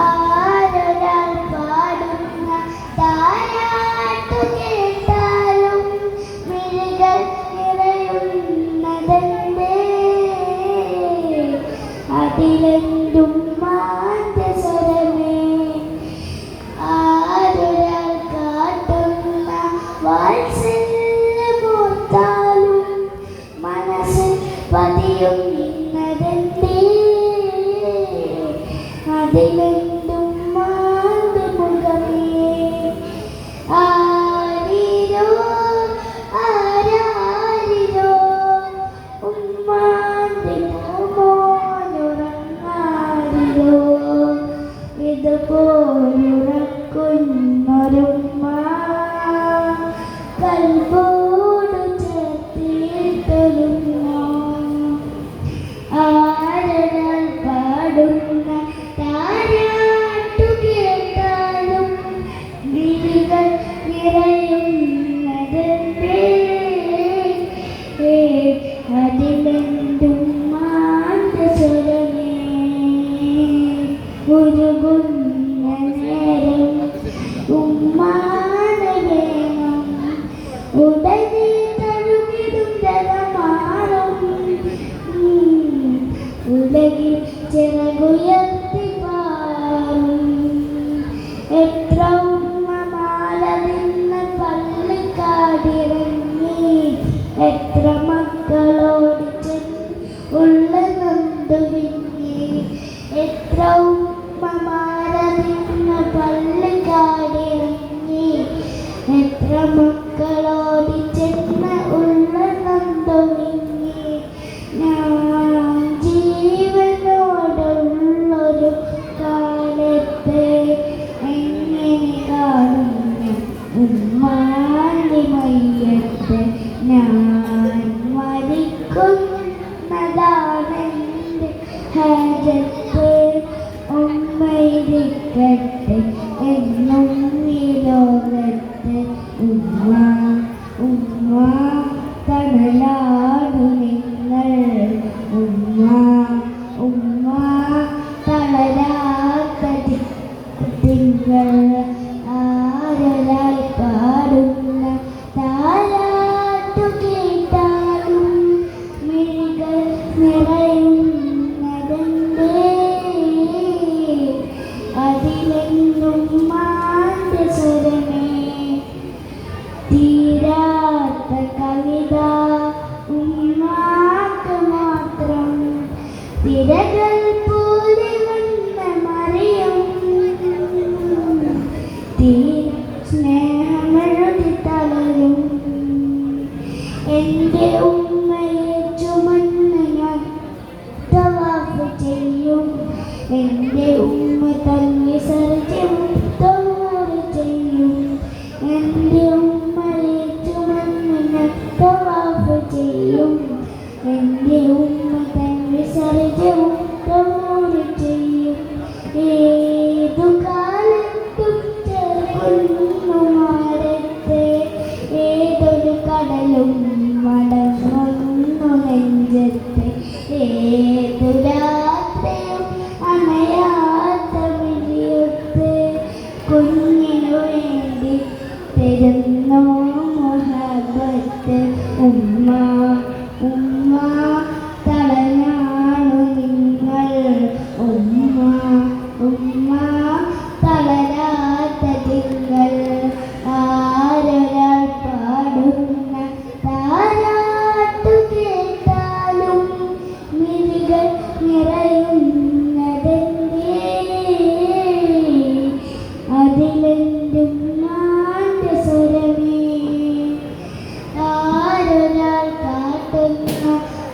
ആരൊരാൾ പാടുന്ന താരാട്ടു കേട്ടാലും മിഴികൾ നിറയുന്നതെന്തേ അതിലെന്തും മാന്തസ്വരമേ ആരൊരാൾ കാട്ടുന്ന വാത്സല്യമോർത്താലും മനസ്സിൽ പതിയുന്നതെന്തേ അതിലെന്തും ഉലകിൽ ചിറകുയർത്തി പാറും എത്ര ഉമ്മമാല നിന്ന് പള്ളിക്കാടിറങ്ങി എത്ര മക്കളോട് ഉള്ള നന്ദുവിങ്ങി എത്ര ഉമ്മമാല നിന്ന് പള്ളിക്കാടിറങ്ങി എത്ര മക്കളോട് ചെന്ന് ഉള്ള നന്ദു ഞാൻ മരിക്കുന്നതാണെന്റെ ഹാജത്ത് ഉമ്മയിരിക്കട്ടെ എന്നും ഈ ലോകത്ത് ഉമ്മ അതിലെന്നും മാന്തസ്വരമേ തീരാത്ത കവിത ഉമ്മാക്ക് മാത്രം തിരകൾ 没有。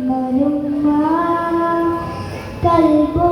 ഇതുപോലുറക്കുന്നൊരുമ്മ കൽബോ